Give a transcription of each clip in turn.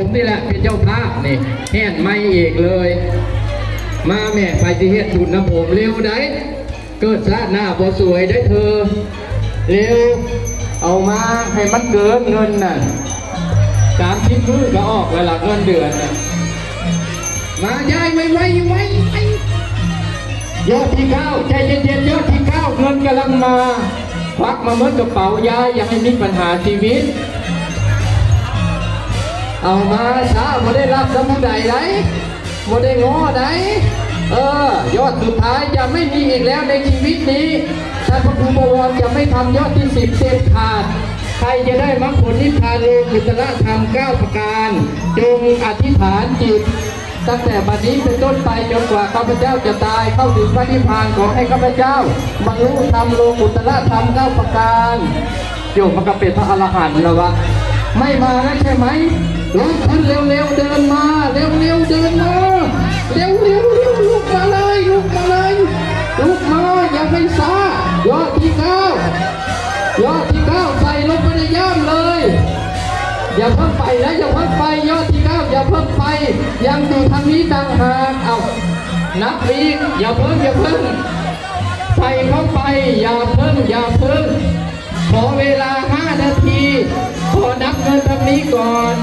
ผมนี่แหละเป็นเจ้าภาพนี่แห่นไม่เอกเลย มาแม่ไปที่เฮ็ดบุญน้ำผมเร็วได้เกิดชาติหน้าบ่สวยได้เธอ เร็ว เอามาให้มันเกินเงินน่ะสามชิ้นมือก็ออกเวลาเงินเดือนน่ะมายายไวไวไวไวยอดที่เก้าใจเย็นๆยอดที่เก้าเงินกำลังมาควักมาเมื่อกระเป๋ายายอย่าให้มีปัญหาชีวิต เอามาช้าบ่ได้รับสมุดใดไหนบ่ได้ง้อไหนเออยอดสุดท้ายจะไม่มีอีกแล้วในชีวิตนี้ท่านพระครูบวรจะไม่ทำยอดที่สิบเด็ดขาดใครจะได้มรรคผลนิพพานโลกุตระธรรมเก้าประการ จงอธิษฐานจิต ตั้งแต่บัดนี้เป็นต้นไปจนกว่าข้าพเจ้าจะตายเข้าถึงพระนิพพานขอให้ข้าพเจ้าบรรลุธรรมโลกุตระธรรมเก้าประการโยมมันก็เป็นพระอรหันต์แล้ววะไม่มาแล้วใช่ไหม ลุกขึ้นเร็วๆเดินมา เร็วๆเดินมา เร็วๆลุกมาเลยลุกมาเลยลุกมาอย่าไปซ่ายอดที่เก้ายอดที่เก้าใส่ลงไปในย่ามเลย อย่าเพิ่งไปนะอย่าเพิ่งไปยอดที่เก้าอย่าเพิ่งไป ยังอยู่ทางนี้ต่างหากเอานับอีกอย่าเพิ่งอย่าเพิ่งใส่เข้าไปอย่าเพิ่งอย่าเพิ่งขอเวลาห้านาที ขอนับเงินทางนี้ก่อน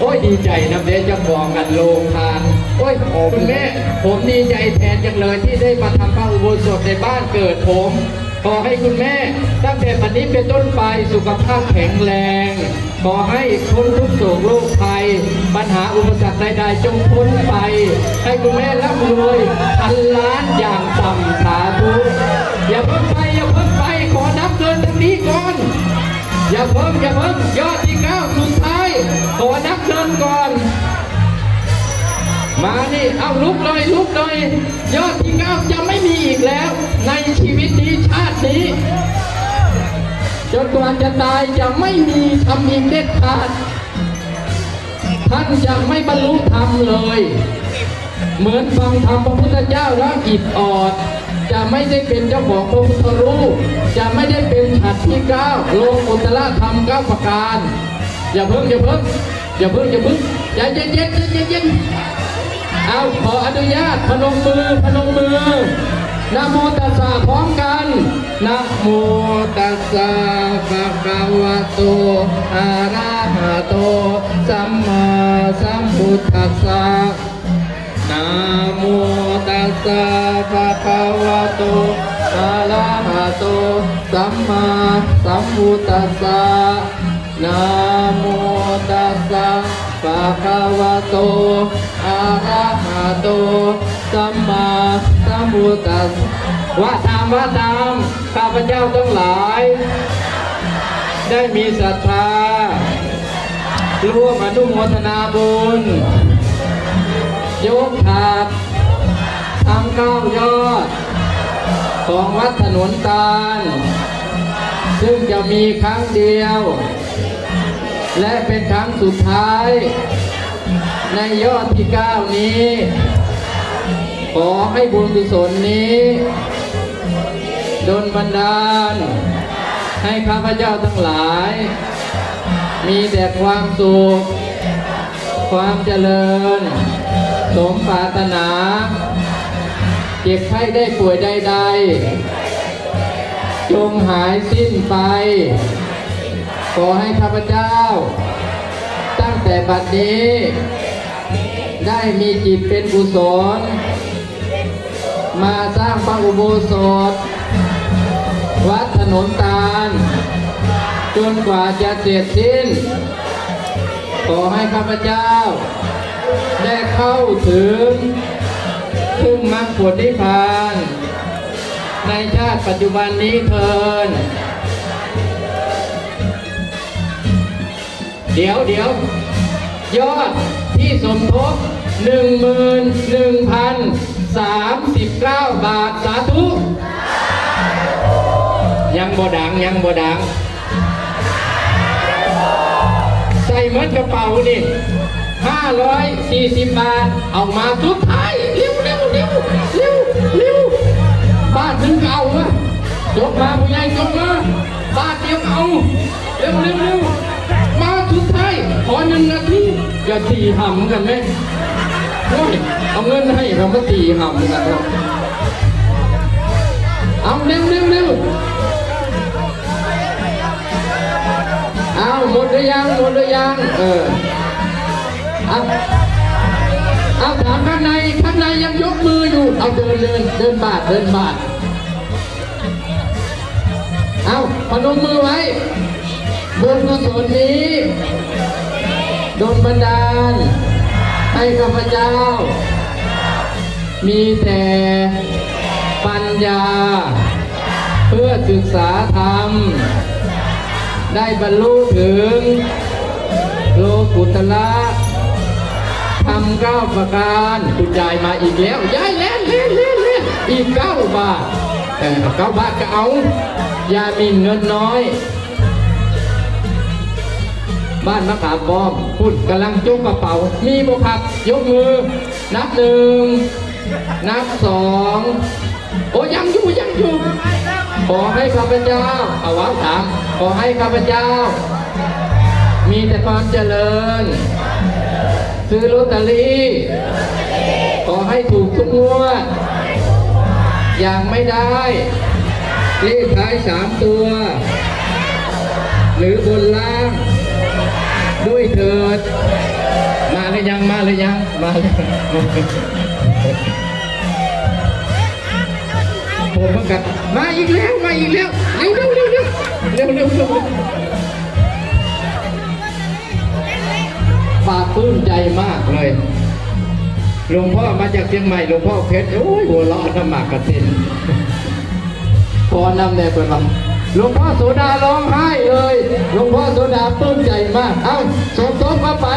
โอ้ยดีใจนะเดี๋ยวจะบอกกันโลงทานโอ้ยคุณแม่ผมดีใจแทนจังเลยที่ได้มาทำพระอุโบสถในบ้านเกิดผมขอให้คุณแม่ตั้งแต่บัดนี้เป็นต้นไปสุขภาพแข็งแรง ขอให้พ้นทุกโศกโรคภัย ปัญหาอุปสรรคใดๆจงพ้นไป ให้คุณแม่ร่ำรวยพันล้านอย่างต่ำสาธุอย่าเพิ่งไปอย่าเพิ่งไปขอนับเงินทางนี้ก่อน อย่าเพิ่มอย่าเพิ่มยอดที่เก้าสุดท้าย ขอนับเงินก่อน มานี่เอาลุกเลยลุกเลยยอดที่เก้าจะไม่มีอีกแล้ว ในชีวิตนี้ชาตินี้จนกว่าจะตายจะไม่มีทำอีกเด็ดขาด ท่านจะไม่บรรลุธรรมเลย เหมือนฟังธรรมพระพุทธเจ้าแล้วอิดออด จะไม่ได้เป็นเจ้าของพระพุทธรูป จะไม่ได้เป็นฉัดที่เก้าโลกุตละธรรมเก้าประการ อย่าเพิ่งอย่าเพิ่งอย่าเพิ่งอย่าเพิ่งใจเย็นเย็นเย็นเย็นเอาขออนุญาตพนมมือพนมมือนะโมตัสสะพร้อมกันนะโมตัสสะภะคะวะโตอะระหะโตสัมมาสัมพุทธัสสะนะโมตัสสะภะคะวะโตอะระหะโตสัมมาสัมพุทธัสสะ นะโมตัสสะภะคะวะโตอะระหะโตสัมมาสัมพุทธัสสะว่าตามว่าตามข้าพเจ้าทั้งหลาย ได้มีศรัทธาร่วมอนุโมทนาบุญ ยกถาดทำเก้ายอด ของวัดถนนตาล ซึ่งจะมีครั้งเดียว และเป็นครั้งสุดท้าย ในยอดที่เก้านี้ ขอให้บุญกุศลนี้ดลบันดาล ให้ข้าพเจ้าทั้งหลาย มีแต่ความสุข ความเจริญ สมปรารถนา เจ็บไข้ได้ป่วยใดๆจงหายสิ้นไป ขอให้ข้าพเจ้า ตั้งแต่บัดนี้ ได้มีจิตเป็นกุศลมาสร้างพระอุโบสถ วัดถนนตาล จนกว่าจะเสร็จสิ้น ขอให้ข้าพเจ้า ได้เข้าถึงซึ่งมรรคผลนิพพาน ในชาติปัจจุบันนี้เทิน เดี๋ยวเดี๋ยวยอดที่สมทบหนึ่งหมื่นหนึ่งพันสามสิบเก้าบาทสาธุ ยังบ่ดังยังบ่ดัง ใส่เหมือนกระเป๋านี่ห้าร้อยสี่สิบบาท เอามาทุกท้ายเร็วเร็วเร็วเร็วเร็วบ้านถึงเอาวะจบมาผู้ใหญ่จบมาบ้านเดียวเอาเร็วเร็วเร็ว มาทุกท้ายขอนึ่งนาทีอย่าตีหำกันไหมโอ้ยเอาเงินให้เรามาตีหำกันเนาเอาเร็วเร็วเร็วเอาหมดหรือยังหมดหรือยังเออเอาเอาถามข้างในข้างในยังยกมืออยู่ เอาเดินเดินเดินบาทเดินบาทเอาพนมมือไว้บุญกุศลนี้ ดนบันดาล ให้ข้าพเจ้า มีแต่ปัญญา เพื่อศึกษาธรรม ได้บรรลุถึง โลกุตละทำเก้าประการ คุณยายมาอีกแล้วยายแล้วเล่นเล่นเล่นอีกเก้าบาทเออเก้าบาทก็เอา ยามีเงินน้อย บ้านมะขามป้อมพูดกำลังจุกกระเป๋า มีบุคับ ยกมือ นับหนึ่ง นับสอง โอ้ยังอยู่ยังอยู่ ขอให้ข้าพเจ้าเอาวะถามขอให้ข้าพเจ้า มีแต่ความเจริญ ซื้อลอตเตอรี่ ขอให้ถูกทุกงวดอย่างไม่ได้เลขท้ายสามตัว หรือบนล่าง ด้วยเถิด มาหรือยังมาหรือยังมาหรือยังผมประกาศมาอีกแล้วมาอีกแล้วเร็วเร็วเร็วเร็วเร็วเร็วเร็วปาบปลื้มใจมากเลยหลวงพ่อมาจากเชียงใหม่หลวงพ่อเพชรโอ้ยหัวเราะน้ำหมากกระเซ็นขอนำแน่เปิดมา หลวงพ่อโสดาร้องไห้เลยหลวงพ่อโสดาปลื้มใจมาก เอ้าสมทบเข้าไป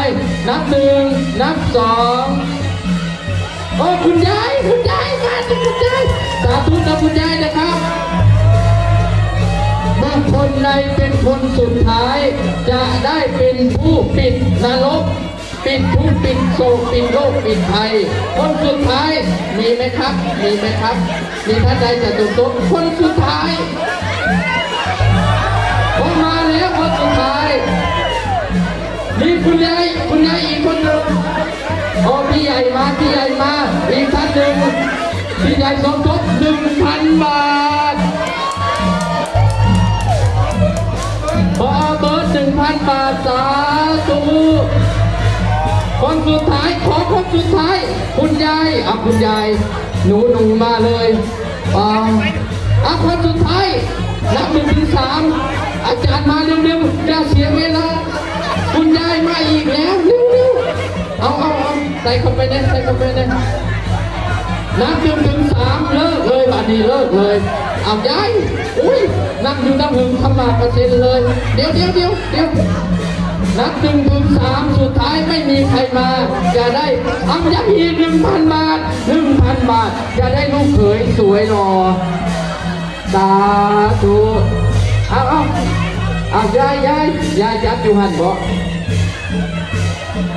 นับหนึ่งนับสองโอ้คุณยายคุณยายมาคุณยายสาธุนะคุณยายนะครับเมื่อคนใดเป็นคนสุดท้าย จะได้เป็นผู้ปิดนรกปิดทุกปิดโศกปิดโรคปิดภัย คนสุดท้ายมีไหมครับ มีไหมครับ มีท่านใดจะตุกตกคนสุดท้าย มีคุณยายคุณยายอีกคนหนึ่งโอ้พี่ใหญ่มาพี่ใหญ่มาอีกท่านหนึ่งพี่ใหญ่สมทบหนึ่งพันบาทพอเบิร์ดหนึ่งพันบาทสาธุคนสุดท้ายขอคนสุดท้าย คุณยายอะคุณยายหนูหนูมาเลยอ่าอะคนสุดท้ายนับหนึ่งถึงสามอาจารย์มาเร็วๆอย่าเสียเวลา คุณยายมาอีกแล้วเร็วๆเอาเอาเอาใส่เข้าไปเนี่ยใส่เข้าไปเนี่ยนับหนึ่งถึงสามเลิกเลยบัดนี้เลิกเลยเอายายอุ้ยนั่งอยู่น้ำหึงทำมาเปอร์เซ็นต์เลย เดี๋ยวเดี๋ยวเดี๋ยวเดี๋ยวนับหนึ่งถึงสามสุดท้ายไม่มีใครมาจะได้เอายายอีกหนึ่งพันบาทหนึ่งพันบาทจะได้ลูกเขยสวยรอสาธุเอาเอาเอายายยายยายจับอยู่หันบ่เ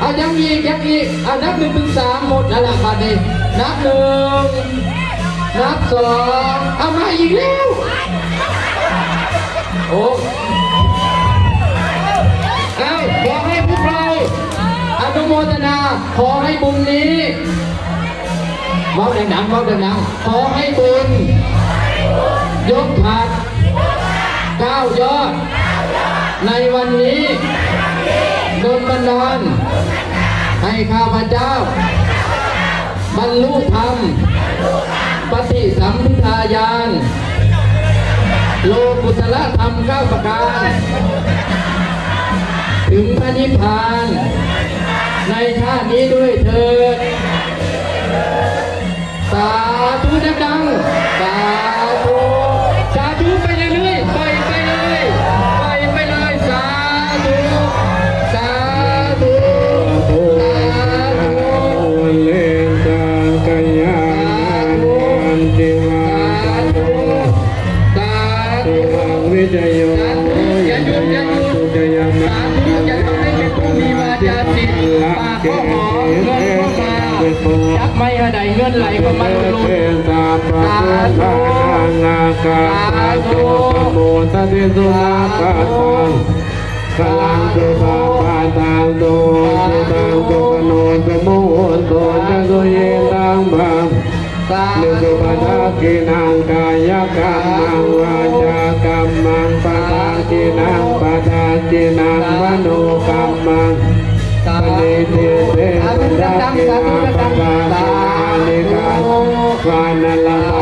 อายังอีกยังอีกอานับหนึ่งถึงสามหมดแล้วล่ะบัดนี้นับหนึ่งนับสองเอามาอีกแล้วโอ้เอาขอให้พวกเราอนุโมทนาขอให้บุญนี้ว้าดังๆว้าดังๆขอให้บุญยกผัดก้าวยอด ในวันนี้ โดนบันดาลให้ข้าพเจ้า บรรลุธรรม ปฏิสัมพิทายาน โลกุตละธรรมเก้าประการ ถึงพระนิพพาน ในชาตินี้ด้วยเถิด สาธุดัง สาธุ ไม่อะไรเงินไหลเข้ามาเตลุเตตาปะโตทานาคาตปะโมตติสุนาคาตังพลังตุปาปาตังโตจิตังตุกโนสมุนโตจะสุเยตังบังสานิสุปทากินังกายกรรมังวาจากรรมังปะทากินังปะทากินังมโนกรรมังสาปณิทิเตปะทากินังปะทากินานิกาว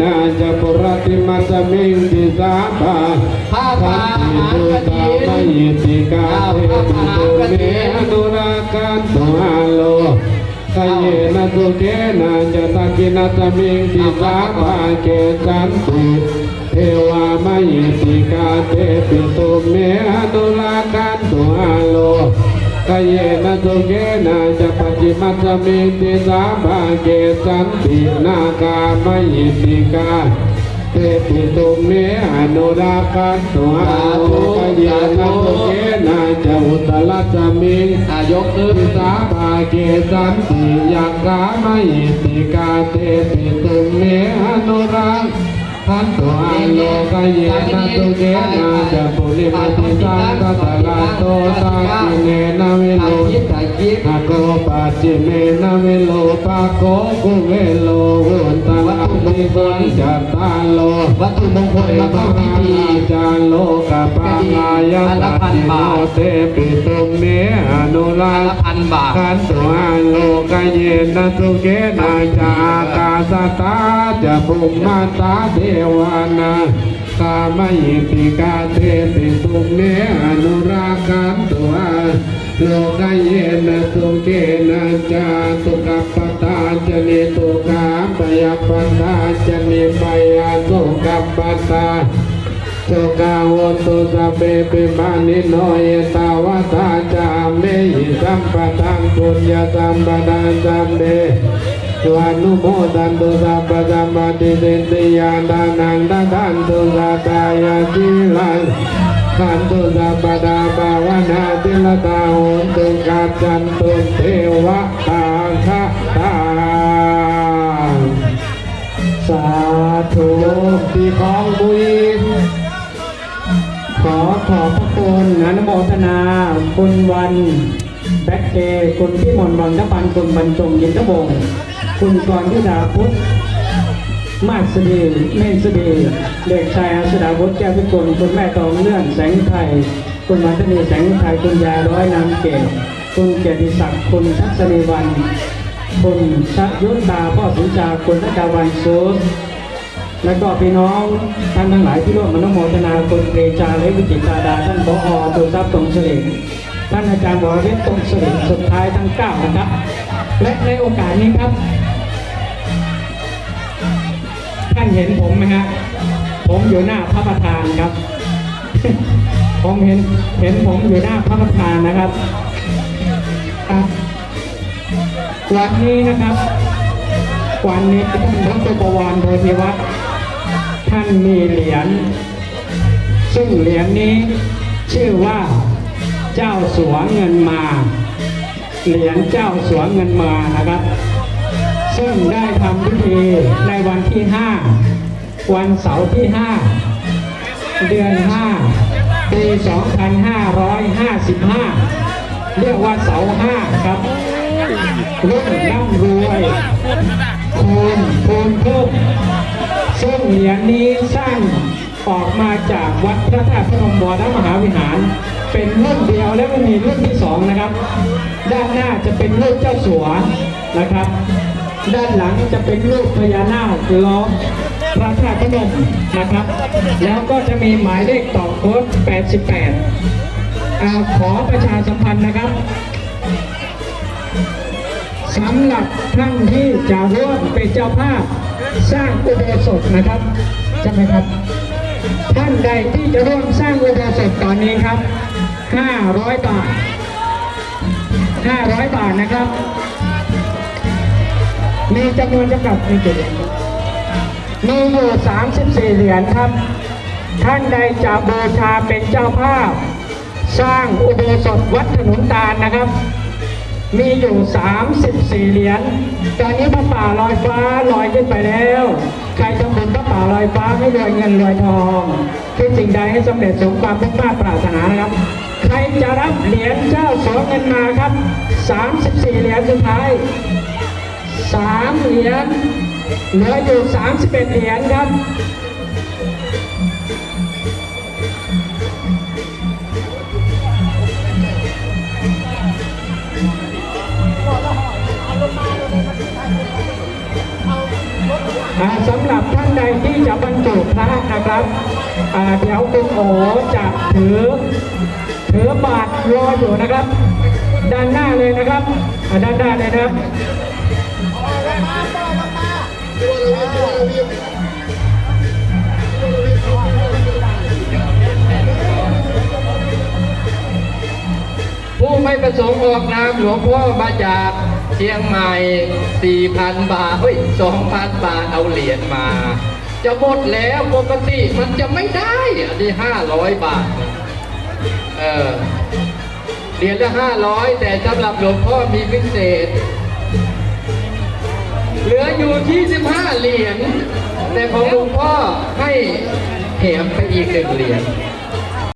นะจะปุรติมัสมิงติสาภาผ้าป่าสันอาติหารตุกระตาถิ่นมยิติกาเทปิตุเมอนุรากันตุมาโลกเยนะสุเกนะจะตะกินะสมิงติสาภาเกสันติเทวามยิติกาเทปิตุเมอนุรากันตุมาโล กเยนะสุเกนะจะปัจจิมัสสมิติสาภาเกสันตินากามยิติกาเตปิตุเมอนุราคันตุอาโลกเยนะสุเกนะจะอุตลัสมิงอายกขึ้นติสาภาเกสันติยักขามยิติกาเตปิตุเมอนุราคั ขันตุอาโลกเยนะสุเกนะจะปุริมาติสังกัตลาโตตากิเนนะเวโลถ่ายคลิปถ่ายคลิปอาโกปัจจิเมนะเวโลปะโกกุเวโลวุนตะลังมิสุนจัตตาโลวัตถุมงคลเอมาตเข้าพิมาธีจาโลกะปังายะตัจจิโนเตปิตุเมอนุราละพันบาทขันตัวโลกเยนะสุเกนะจากาสตาจะภุมมาตาเทวานากามยิติกาเทปิตุเมอนุรากันตัวโลกเยนะสุเกนจาตุกัปตาจะนิตุกาปยปตาจะนิปยาตุกัปตาสุกาวตุสัพเพปิมานิโนยตาวะตาจามเมหิสัมปะทังปุญญาสัมปทานสัมเมส วานุโมทันตุสัพพะสัมปติสิทธิยาดานังดาดันตุสัตตายาสิลังขันตุสัพพะดาภาวนาติลตาโหนตุกัจจันตุเทวะตาคะตาสาธุปีของบุญขอขอบพระคุณอนุโมทนา คุณวัน แบ็คเกคุณพี่มนต์วันทพันคุณบรรจงยินทวงคุณกรทิดาพุทธมาสดีเมนสดีเด็กชายอัสดาวุฒิแก้วพิกลคุณแม่ทองเลื่อนแสงไทย คุณวันธนีแสงไทยคุณยาร้อยนามเกตคุณเกียรติศักดิ์คุณทัศนีวัน คุณชักยุทธาพ่อสุจาคุณทัดาวันซูสและก็พี่น้องท่านทั้งหลายที่ร่วมอนุโมทนาคุณเกรจาและวิจิตราดาท่านผอตุทรัพย์ตรงเฉลิม ท่านอาจารย์บวรวิทย์ตรงเฉลิสุดท้ายทั้งเก้านะครับ และในโอกาสนี้ครับ ท่านเห็นผมไหมฮะผมอยู่หน้าพระประธานครับ ผมเห็นเห็นผมอยู่หน้าพระประธานนะครับครับวันนี้นะครับ วันนี้ท่านพระประวรโพธิวัฒน์ท่านมีเหรียญซึ่งเหรียญนี้ชื่อว่า เจ้าสัวเงินมา เหรียญเจ้าสัวเงินมานะครับ ซึ่งได้ทำพิธีในวันที่ 5 วันเสาร์ที่ 5 เดือน 5 ปี 2555 เรียกว่าเสาห้าครับรุ่นร่ำรวยคูณคูณเพิ่มซึ่งเหรียญนี้สร้างออกมาจากวัดพระธาตุพนมวรมหาวิหาร เป็นรุ่นเดียวและไม่มีรุ่นที่สองนะครับ ด้านหน้าจะเป็นรูปเจ้าสัวนะครับ ด้านหลังจะเป็นรูปพญานาคล้อมพระธาตุพนมนะครับ แล้วก็จะมีหมายเลขต่อโค้ด 88อขอประชาสัมพันธ์นะครับสำหรับท่านที่จะร่วมเป็นเจ้าภาพสร้างอุโบสถนะครับใช่ไหมครับ ท่านใดที่จะร่วมสร้างอุโบสถตอนนี้ครับ 500 บาท 500 บาทนะครับ มีจำนวนจำกัดมีกี่เหรียญมีอยู่ 34 เหรียญครับ ท่านใดจะบูชาเป็นเจ้าภาพ สร้างอุโบสถวัดถนนตาลนะครับ มีอยู่ 34 เหรียญ ตอนนี้พระป่าลอยฟ้าลอยขึ้นไปแล้ว ใครทำบุญพระป่าลอยฟ้าให้รวยเงินรวยทองคิดสิ่งใดให้สำเร็จสมความมุ่งมั่ปรารถนานะครับ ใครจะรับเหรียญเจ้าสองเงินมาครับ 34 เหรียญสุดท้าย 3 เหรียญเหลืออยู่ 31 เหรียญครับสำหรับท่านใดที่จะบรรจุพระนะครับเดี๋ยวคุณโอจะถือ ถือบาทรออยู่นะครับ ด้านหน้าเลยนะครับอ่าด้านหน้าเลยนะครับผู้ไม่ประสงค์ออกนามหลวงพ่อมาจากเชียงใหม่ 4,000 บาท เฮ้ย 2,000 บาทเอาเหรียญมา จะหมดแล้วปกติมันจะไม่ได้อันนี้500 บาท เออเหรียญละห้าร้อยแต่สำหรับหลวงพ่อมีพิเศษ เหลืออยู่ที่สิบห้าเหรียญแต่ของหลวงพ่อให้แถมไปอีกหนึ่งเหรียญ